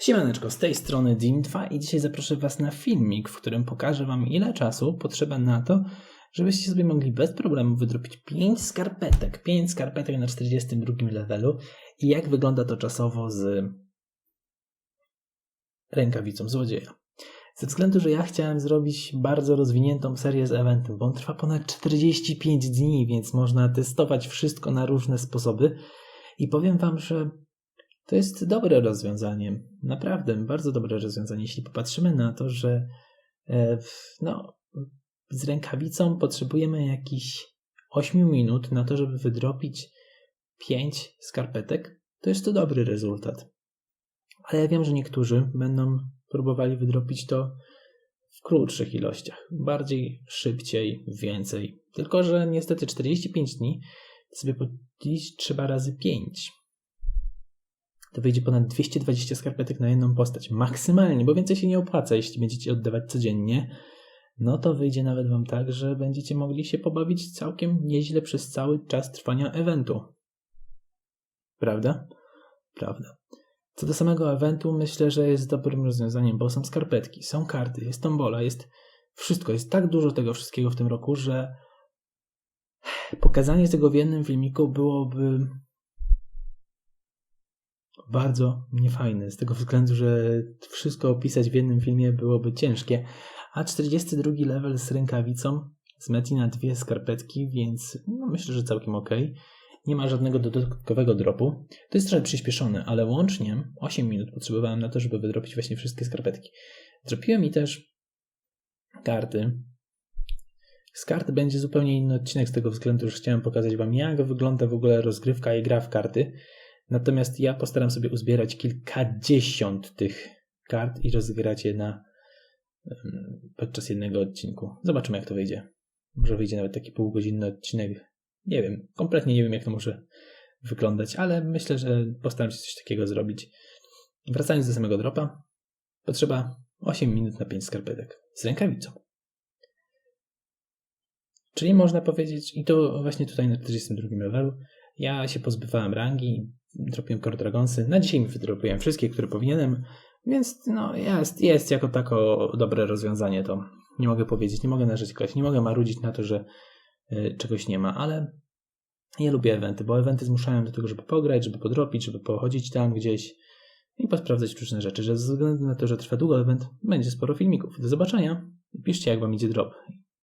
Siemaneczko, z tej strony Dim2 i dzisiaj zaproszę Was na filmik, w którym pokażę Wam ile czasu potrzeba na to, żebyście sobie mogli bez problemu wydropić 5 skarpetek, 5 skarpetek na 42 levelu. I jak wygląda to czasowo z rękawicą złodzieja. Ze względu, że ja chciałem zrobić bardzo rozwiniętą serię z eventem, bo on trwa ponad 45 dni, więc można testować wszystko na różne sposoby. I powiem Wam, że to jest dobre rozwiązanie. Naprawdę, bardzo dobre rozwiązanie, jeśli popatrzymy na to, że e, no, z rękawicą potrzebujemy jakichś 8 minut na to, żeby wydropić 5 skarpetek, to jest to dobry rezultat. Ale ja wiem, że niektórzy będą próbowali wydropić to w krótszych ilościach, bardziej szybciej, więcej. Tylko, że niestety 45 dni sobie podzielić trzeba razy 5 to wyjdzie ponad 220 skarpetek na jedną postać. Maksymalnie, bo więcej się nie opłaca, jeśli będziecie oddawać codziennie. No to wyjdzie nawet Wam tak, że będziecie mogli się pobawić całkiem nieźle przez cały czas trwania eventu. Prawda? Prawda. Co do samego eventu, myślę, że jest dobrym rozwiązaniem, bo są skarpetki, są karty, jest tombola, jest wszystko. Jest tak dużo tego wszystkiego w tym roku, że pokazanie tego w jednym filmiku byłoby bardzo niefajne, z tego względu, że wszystko opisać w jednym filmie byłoby ciężkie, a 42 level z rękawicą z Meti na dwie skarpetki, więc no myślę, że całkiem ok. Nie ma żadnego dodatkowego dropu. To jest trochę przyspieszone, ale łącznie 8 minut potrzebowałem na to, żeby wydropić właśnie wszystkie skarpetki. Dropiłem mi też karty. Z kart będzie zupełnie inny odcinek z tego względu, że chciałem pokazać Wam, jak wygląda w ogóle rozgrywka i gra w karty. Natomiast ja postaram sobie uzbierać kilkadziesiąt tych kart i rozegrać je na, podczas jednego odcinku. Zobaczymy, jak to wyjdzie. Może wyjdzie nawet taki półgodzinny odcinek. Nie wiem, kompletnie nie wiem, jak to może wyglądać, ale myślę, że postaram się coś takiego zrobić. Wracając do samego dropa, potrzeba 8 minut na 5 skarpetek z rękawicą. Czyli można powiedzieć, i to właśnie tutaj na 42 levelu, ja się pozbywałem rangi, dropiłem Core Dragonsy. Na dzisiaj mi wydropiłem wszystkie, które powinienem, więc no jest, jest jako tako dobre rozwiązanie to. Nie mogę powiedzieć, nie mogę narzekać, nie mogę marudzić na to, że y, czegoś nie ma, ale ja lubię eventy, bo eventy zmuszają do tego, żeby pograć, żeby podropić, żeby pochodzić tam gdzieś i posprawdzać różne rzeczy, że ze względu na to, że trwa długo event, będzie sporo filmików. Do zobaczenia piszcie, jak wam idzie drop.